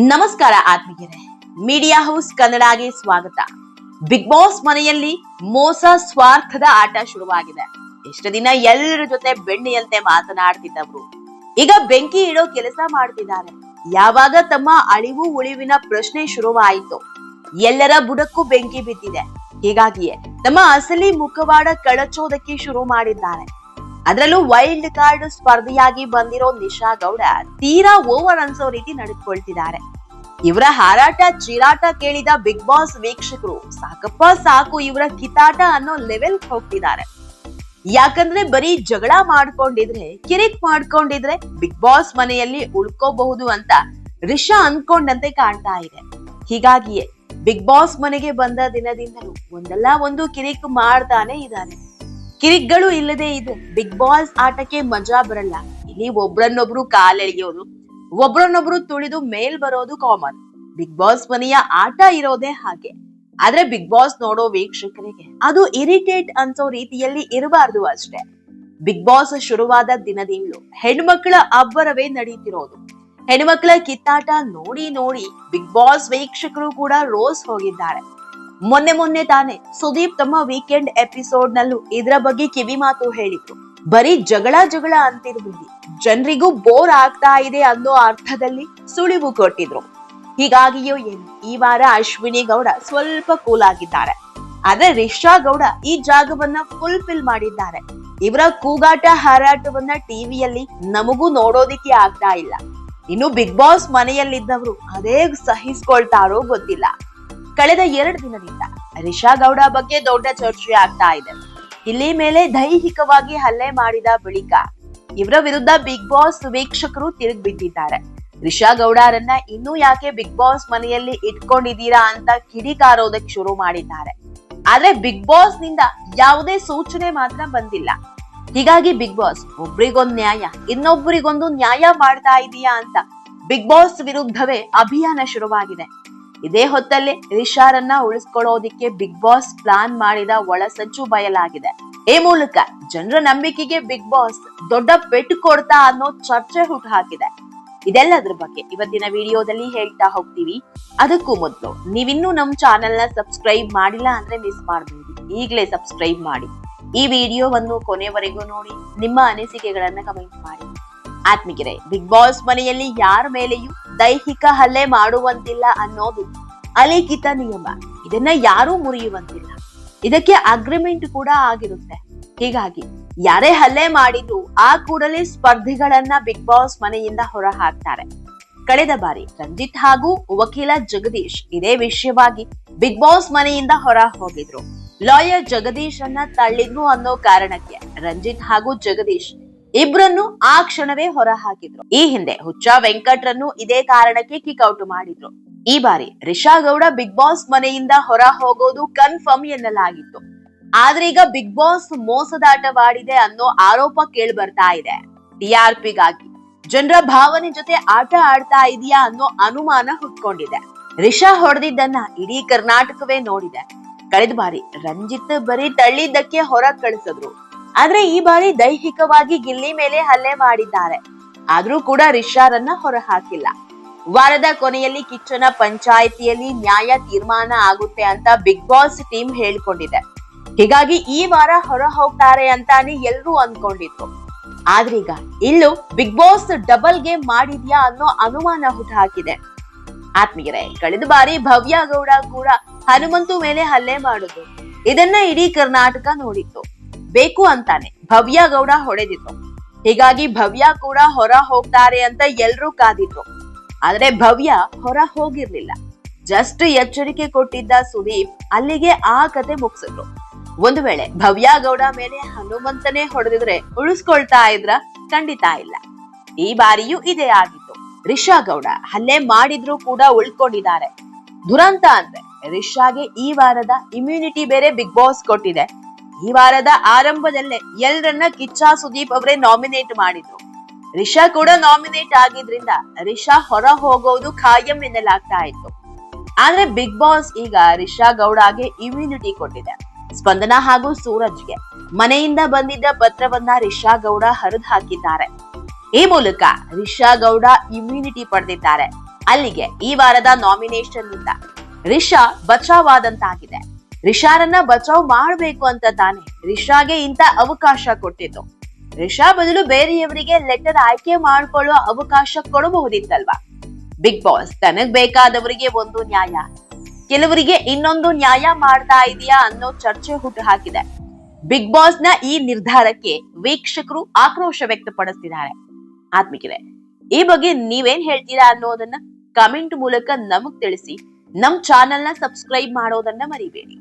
ನಮಸ್ಕಾರ ಆತ್ಮೀಯರೇ. Media house ಕನ್ನಡಗೆ ಸ್ವಾಗತ. ಬಿಗ್ ಬಾಸ್ ಮನೆಯಲ್ಲಿ ಮೋಸ ಸ್ವಾರ್ಥದ ಆಟ ಶುರುವಾಗಿದೆ. ಎಷ್ಟು ದಿನ ಎಲ್ಲರ ಜೊತೆ ಬೆಣ್ಣೆಯಂತೆ ಮಾತನಾಡ್ತಿದ್ದವರು. ಈಗ ಬೆಂಕಿ ಇಡೋ ಕೆಲಸ ಮಾಡ್ತಿದ್ದಾರೆ. ಯಾವಾಗ ತಮ್ಮ ಅಳಿವು ಉಳಿವಿನ ಪ್ರಶ್ನೆ ಶುರುವಾಯಿತು, ಎಲ್ಲರ ಬುಡಕ್ಕೂ ಬೆಂಕಿ ಬಿದ್ದಿದೆ. ಹೀಗಾಗಿಯೇ ತಮ್ಮ ಅಸಲಿ ಮುಖವಾಡ ಕಳಚೋದಕ್ಕೆ ಶುರು ಮಾಡಿದ್ದಾರೆ. ಅದರಲ್ಲೂ ವೈಲ್ಡ್ ಕಾರ್ಡ್ ಸ್ಪರ್ಧೆಯಾಗಿ ಬಂದಿರೋ ನಿಶಾ ಗೌಡ ತೀರಾ ಓವರ್ ಅನ್ಸೋ ರೀತಿ ನಡೆದುಕೊಳ್ತಿದ್ದಾರೆ ಇವರ ಹಾರಾಟ, ಚೀರಾಟ ಕೇಳಿದ ಬಿಗ್ ಬಾಸ್ ವೀಕ್ಷಕರು ಸಾಕಪ್ಪ ಸಾಕು ಇವರ ಕಿತಾಟ ಅನ್ನೋ ಲೆವೆಲ್ ಹೋಗ್ತಿದ್ದಾರೆ. ಯಾಕಂದ್ರೆ ಬರೀ ಜಗಳ ಮಾಡ್ಕೊಂಡಿದ್ರೆ, ಕಿರಿಕ್ ಮಾಡ್ಕೊಂಡಿದ್ರೆ ಬಿಗ್ ಬಾಸ್ ಮನೆಯಲ್ಲಿ ಉಳ್ಕೋಬಹುದು ಅಂತ ರಿಷಾ ಅನ್ಕೊಂಡಂತೆ ಕಾಣ್ತಾ ಇದೆ. ಹೀಗಾಗಿಯೇ ಬಿಗ್ ಬಾಸ್ ಮನೆಗೆ ಬಂದ ದಿನದಿಂದಲೂ ಒಂದಲ್ಲ ಒಂದು ಕಿರಿಕ್ ಮಾಡ್ತಾನೆ ಇದ್ದಾನೆ ಕಿರಿಕ್ಗಳು ಇಲ್ಲದೆ ಇದೆ ಬಿಗ್ ಬಾಸ್ ಆಟಕ್ಕೆ ಮಜಾ ಬರಲ್ಲ. ಇಲ್ಲಿ ಒಬ್ರನ್ನೊಬ್ರು ಕಾಲೆಳೆಯೋದು ಒಬ್ರನ್ನೊಬ್ರು ತುಳಿದು ಮೇಲ್ ಬರೋದು ಕಾಮನ್ ಬಿಗ್ ಬಾಸ್ ಮನೆಯ ಆಟ ಇರೋದೇ ಹಾಗೆ. ಆದ್ರೆ ಬಿಗ್ ಬಾಸ್ ನೋಡೋ ವೀಕ್ಷಕರಿಗೆ ಅದು ಇರಿಟೇಟ್ ಅನ್ಸೋ ರೀತಿಯಲ್ಲಿ ಇರಬಾರ್ದು ಅಷ್ಟೇ. ಬಿಗ್ ಬಾಸ್ ಶುರುವಾದ ದಿನದಿಂದಲೂ ಹೆಣ್ಮಕ್ಳ ಅಬ್ಬರವೇ ನಡೀತಿರೋದು. ಹೆಣ್ಮಕ್ಳ ಕಿತ್ತಾಟ ನೋಡಿ ನೋಡಿ ಬಿಗ್ ಬಾಸ್ ವೀಕ್ಷಕರು ಕೂಡ ರೋಸ್ ಹೋಗಿದ್ದಾರೆ. ಮೊನ್ನೆ ಮೊನ್ನೆ ತಾನೆ ಸುದೀಪ್ ತಮ್ಮ ವೀಕೆಂಡ್ ಎಪಿಸೋಡ್ ನಲ್ಲೂ ಇದರ ಬಗ್ಗೆ ಕಿವಿ ಮಾತು ಹೇಳಿದ್ರು. ಬರೀ ಜಗಳ ಜಗಳ ಅಂತಿರ್ಬಿಡಿ ಜನರಿಗೂ ಬೋರ್ ಆಗ್ತಾ ಇದೆ ಅನ್ನೋ ಅರ್ಥದಲ್ಲಿ ಸುಳಿವು ಕೊಟ್ಟಿದ್ರು. ಹೀಗಾಗಿಯೋ ಏನು, ಈ ವಾರ ಅಶ್ವಿನಿ ಗೌಡ ಸ್ವಲ್ಪ ಕೂಲ್ ಆಗಿದ್ದಾರೆ. ಆದ್ರೆ ರಿಷಾ ಗೌಡ ಈ ಜಾಗವನ್ನ ಫುಲ್ ಫಿಲ್ ಮಾಡಿದ್ದಾರೆ. ಇವರ ಕೂಗಾಟ ಹಾರಾಟವನ್ನ ಟಿವಿಯಲ್ಲಿ ನಮಗೂ ನೋಡೋದಿಕ್ಕೆ ಆಗ್ತಾ ಇಲ್ಲ. ಇನ್ನು ಬಿಗ್ ಬಾಸ್ ಮನೆಯಲ್ಲಿದ್ದವರು ಅದೇ ಸಹಿಸ್ಕೊಳ್ತಾರೋ ಗೊತ್ತಿಲ್ಲ. ಕಳೆದ ಎರಡು ದಿನದಿಂದ ರಿಷಾ ಗೌಡ ಬಗ್ಗೆ ದೊಡ್ಡ ಚರ್ಚೆ ಆಗ್ತಾ ಇದೆ. ಇಲ್ಲಿ ಮೇಲೆ ದೈಹಿಕವಾಗಿ ಹಲ್ಲೆ ಮಾಡಿದ ಬಳಿಕ ಇವರ ವಿರುದ್ಧ ಬಿಗ್ ಬಾಸ್ ವೀಕ್ಷಕರು ತಿರುಗಿ ಬಿದ್ದಿದ್ದಾರೆ ರಿಷಾ ಗೌಡರನ್ನ ಇನ್ನೂ ಯಾಕೆ ಬಿಗ್ ಬಾಸ್ ಮನೆಯಲ್ಲಿ ಇಟ್ಕೊಂಡಿದ್ದೀರಾ ಅಂತ ಕಿಡಿಕಾರೋದಕ್ಕೆ ಶುರು ಮಾಡಿದ್ದಾರೆ. ಆದ್ರೆ ಬಿಗ್ ಬಾಸ್ನಿಂದ ಯಾವುದೇ ಸೂಚನೆ ಮಾತ್ರ ಬಂದಿಲ್ಲ. ಹೀಗಾಗಿ ಬಿಗ್ ಬಾಸ್ ಒಬ್ರಿಗೊಂದ್ ನ್ಯಾಯ ಇನ್ನೊಬ್ಬರಿಗೊಂದು ನ್ಯಾಯ ಮಾಡ್ತಾ ಇದೀಯಾ ಅಂತ ಬಿಗ್ ಬಾಸ್ ವಿರುದ್ಧವೇ ಅಭಿಯಾನ ಶುರುವಾಗಿದೆ. ಇದೇ ಹೊತ್ತಲ್ಲಿ ರಿಷಾರನ್ನ ಉಳಿಸ್ಕೊಳ್ಳೋದಿಕ್ಕೆ ಬಿಗ್ ಬಾಸ್ ಪ್ಲಾನ್ ಮಾಡಿದ ಒಳಸಂಚು ಬಯಲಾಗಿದೆ. ಈ ಮೂಲಕ ಜನರ ನಂಬಿಕೆಗೆ ಬಿಗ್ ಬಾಸ್ ದೊಡ್ಡ ಪೆಟ್ಟು ಕೊಡ್ತಾ ಅನ್ನೋ ಚರ್ಚೆ ಹುಟ್ಟುಹಾಕಿದೆ ಇದೆಲ್ಲದ್ರ ಬಗ್ಗೆ ಇವತ್ತಿನ ವಿಡಿಯೋದಲ್ಲಿ ಹೇಳ್ತಾ ಹೋಗ್ತೀವಿ. ಅದಕ್ಕೂ ಮೊದಲು ನೀವಿನ್ನೂ ನಮ್ ಚಾನೆಲ್ನ ಸಬ್ಸ್ಕ್ರೈಬ್ ಮಾಡಿಲ್ಲ ಅಂದ್ರೆ ಮಿಸ್ ಮಾಡಬೇಡಿ. ಈಗಲೇ ಸಬ್ಸ್ಕ್ರೈಬ್ ಮಾಡಿ. ಈ ವಿಡಿಯೋವನ್ನು ಕೊನೆವರೆಗೂ ನೋಡಿ, ನಿಮ್ಮ ಅನಿಸಿಕೆಗಳನ್ನ ಕಮೆಂಟ್ ಮಾಡಿ. ಆತ್ಮಿಕರೇ ಬಿಗ್ ಬಾಸ್ ಮನೆಯಲ್ಲಿ ಯಾರ ಮೇಲೆಯೂ ದೈಹಿಕ ಹಲ್ಲೆ ಮಾಡುವಂತಿಲ್ಲ ಅನ್ನೋದು ಅಲಿಖಿತ ನಿಯಮ. ಇದನ್ನ ಯಾರೂ ಮುರಿಯುವಂತಿಲ್ಲ. ಇದಕ್ಕೆ ಅಗ್ರಿಮೆಂಟ್ ಕೂಡ ಆಗಿರುತ್ತೆ. ಹೀಗಾಗಿ ಯಾರೇ ಹಲ್ಲೆ ಮಾಡಿದ್ರು ಆ ಕೂಡಲೇ ಸ್ಪರ್ಧಿಗಳನ್ನ ಬಿಗ್ ಬಾಸ್ ಮನೆಯಿಂದ ಹೊರ ಹಾಕ್ತಾರೆ ಕಳೆದ ಬಾರಿ ರಂಜಿತ್ ಹಾಗೂ ವಕೀಲ ಜಗದೀಶ್ ಇದೇ ವಿಷಯವಾಗಿ ಬಿಗ್ ಬಾಸ್ ಮನೆಯಿಂದ ಹೊರ ಹೋಗಿದ್ರು ಲಾಯರ್ ಜಗದೀಶ್ ಅನ್ನ ತಳ್ಳಿದ್ರು ಅನ್ನೋ ಕಾರಣಕ್ಕೆ ರಂಜಿತ್ ಹಾಗೂ ಜಗದೀಶ್ ಇಬ್ರನ್ನು ಆ ಕ್ಷಣವೇ ಹೊರ ಹಾಕಿದ್ರು ಈ ಹಿಂದೆ ಹುಚ್ಚ ವೆಂಕಟ್ರನ್ನು ಇದೇ ಕಾರಣಕ್ಕೆ ಕಿಕ್ ಔಟ್ ಮಾಡಿದ್ರು. ಈ ಬಾರಿ ರಿಷಾ ಗೌಡ ಬಿಗ್ ಬಾಸ್ ಮನೆಯಿಂದ ಹೊರ ಹೋಗೋದು ಕನ್ಫರ್ಮ್ ಎನ್ನಲಾಗಿತ್ತು. ಆದ್ರೆ ಈಗ ಬಿಗ್ ಬಾಸ್ ಮೋಸದಾಟವಾಡಿದೆ ಅನ್ನೋ ಆರೋಪ ಕೇಳಿ ಬರ್ತಾ ಇದೆ. ಟಿಆರ್ಪಿಗಾಗಿ ಜನರ ಭಾವನೆ ಜೊತೆ ಆಟ ಆಡ್ತಾ ಇದೆಯಾ ಅನ್ನೋ ಅನುಮಾನ ಹುಟ್ಕೊಂಡಿದೆ. ರಿಷಾ ಹೊಡೆದಿದ್ದನ್ನ ಇಡೀ ಕರ್ನಾಟಕವೇ ನೋಡಿದೆ. ಕಳೆದ ಬಾರಿ ರಂಜಿತ್ ಬರೀ ತಳ್ಳಿದ್ದಕ್ಕೆ ಹೊರ ಕಳಿಸಿದ್ರು. ಆದ್ರೆ ಈ ಬಾರಿ ದೈಹಿಕವಾಗಿ ಗಿಲ್ಲಿ ಮೇಲೆ ಹಲ್ಲೆ ಮಾಡಿದ್ದಾರೆ. ಆದ್ರೂ ಕೂಡ ರಿಷಾರನ್ನ ಹೊರ ಹಾಕಿಲ್ಲ ವಾರದ ಕೊನೆಯಲ್ಲಿ ಕಿಚ್ಚನ ಪಂಚಾಯಿತಿಯಲ್ಲಿ ನ್ಯಾಯ ತೀರ್ಮಾನ ಆಗುತ್ತೆ ಅಂತ ಬಿಗ್ ಬಾಸ್ ಟೀಮ್ ಹೇಳ್ಕೊಂಡಿದೆ. ಹೀಗಾಗಿ ಈ ವಾರ ಹೊರ ಹೋಗ್ತಾರೆ ಅಂತಾನೆ ಎಲ್ರೂ ಅನ್ಕೊಂಡಿದ್ರು. ಆದ್ರೀಗ ಇಲ್ಲೂ ಬಿಗ್ ಬಾಸ್ ಡಬಲ್ ಗೇಮ್ ಮಾಡಿದ್ಯಾ ಅನ್ನೋ ಅನುಮಾನ ಹುಟ್ಟುಹಾಕಿದೆ ಆತ್ಮೀಯರೇ, ಕಳೆದ ಬಾರಿ ಭವ್ಯ ಗೌಡ ಕೂಡ ಹನುಮಂತು ಮೇಲೆ ಹಲ್ಲೆ ಮಾಡುದು. ಇದನ್ನ ಇಡೀ ಕರ್ನಾಟಕ ನೋಡಿತ್ತು. ಬೇಕು ಅಂತಾನೆ. ಭವ್ಯ ಗೌಡ ಹೊಡೆದಿದ್ರು. ಹೀಗಾಗಿ ಭವ್ಯ ಕೂಡ ಹೊರ ಹೋಗ್ತಾರೆ ಅಂತ ಎಲ್ರೂ ಕಾದಿದ್ರು. ಆದ್ರೆ ಭವ್ಯ ಹೊರ ಹೋಗಿರ್ಲಿಲ್ಲ. ಜಸ್ಟ್ ಎಚ್ಚರಿಕೆ ಕೊಟ್ಟಿದ್ದ ಸುದೀಪ್ ಅಲ್ಲಿಗೆ ಆ ಕತೆ ಮುಗಿಸಿದ್ರು. ಒಂದು ವೇಳೆ ಭವ್ಯ ಗೌಡ ಮೇಲೆ ಹನುಮಂತನೇ ಹೊಡೆದಿದ್ರೆ ಉಳಿಸ್ಕೊಳ್ತಾ ಇದ್ರ ಖಂಡಿತ ಇಲ್ಲ. ಈ ಬಾರಿಯೂ ಇದೇ ಆಗಿತ್ತು. ರಿಷಾ ಗೌಡ ಹಲ್ಲೆ ಮಾಡಿದ್ರು ಕೂಡ ಉಳ್ಕೊಂಡಿದ್ದಾರೆ. ದುರಂತ ಅಂದ್ರೆ ರಿಷಾಗೆ ಈ ವಾರದ ಇಮ್ಯುನಿಟಿ ಬೇರೆ ಬಿಗ್ ಬಾಸ್ ಕೊಟ್ಟಿದೆ. ಈ ವಾರದ ಆರಂಭದಲ್ಲೇ ಎಲ್ರನ್ನ ಕಿಚ್ಚಾ ಸುದೀಪ್ ಅವರೇ ನಾಮಿನೇಟ್ ಮಾಡಿದ್ರು. ರಿಷಾ ಕೂಡ ನಾಮಿನೇಟ್ ಆಗಿದ್ರಿಂದ ರಿಷಾ ಹೊರ ಹೋಗೋದು ಖಾಯಂ ಎನ್ನಲಾಗ್ತಾ ಇತ್ತು. ಆದ್ರೆ ಬಿಗ್ ಬಾಸ್ ಈಗ ರಿಷಾ ಗೌಡಗೆ ಇಮ್ಯುನಿಟಿ ಕೊಟ್ಟಿದೆ. ಸ್ಪಂದನ ಹಾಗೂ ಸೂರಜ್ಗೆ ಮನೆಯಿಂದ ಬಂದಿದ್ದ ಪತ್ರವನ್ನ ರಿಷಾ ಗೌಡ ಹರಿದು ಹಾಕಿದ್ದಾರೆ. ಈ ಮೂಲಕ ರಿಷಾ ಗೌಡ ಇಮ್ಯುನಿಟಿ ಪಡೆದಿದ್ದಾರೆ. ಅಲ್ಲಿಗೆ ಈ ವಾರದ ನಾಮಿನೇಷನ್ನಿಂದ ರಿಷಾ ಬಚಾವಾದಂತಾಗಿದೆ ರಿಷಾರನ್ನ ಬಚಾವ್ ಮಾಡ್ಬೇಕು ಅಂತ ತಾನೆ. ರಿಷಾಗೆ ಇಂತ ಅವಕಾಶ ಕೊಟ್ಟಿದ್ದು. ರಿಷಾ ಬದಲು ಬೇರೆಯವರಿಗೆ ಲೆಟರ್ ಆಯ್ಕೆ ಮಾಡ್ಕೊಳ್ಳೋ ಅವಕಾಶ ಕೊಡಬಹುದಿತ್ತಲ್ವಾ? ಬಿಗ್ ಬಾಸ್, ತನಗ್ ಬೇಕಾದವರಿಗೆ ಒಂದು ನ್ಯಾಯ. ಕೆಲವರಿಗೆ ಇನ್ನೊಂದು ನ್ಯಾಯ ಮಾಡ್ತಾ ಇದೆಯಾ ಅನ್ನೋ ಚರ್ಚೆ ಹುಟ್ಟು ಹಾಕಿದೆ ಬಿಗ್ ಬಾಸ್ನ ಈ ನಿರ್ಧಾರಕ್ಕೆ ವೀಕ್ಷಕರು ಆಕ್ರೋಶ ವ್ಯಕ್ತಪಡಿಸ್ತಿದ್ದಾರೆ. ಆತ್ಮಿಕಿದೆ ಈ ಬಗ್ಗೆ ನೀವೇನ್ ಹೇಳ್ತೀರಾ ಅನ್ನೋದನ್ನ ಕಮೆಂಟ್ ಮೂಲಕ ನಮಗ್ ತಿಳಿಸಿ. ನಮ್ ಚಾನೆಲ್ನ ಸಬ್ಸ್ಕ್ರೈಬ್ ಮಾಡೋದನ್ನ ಮರಿಬೇಡಿ.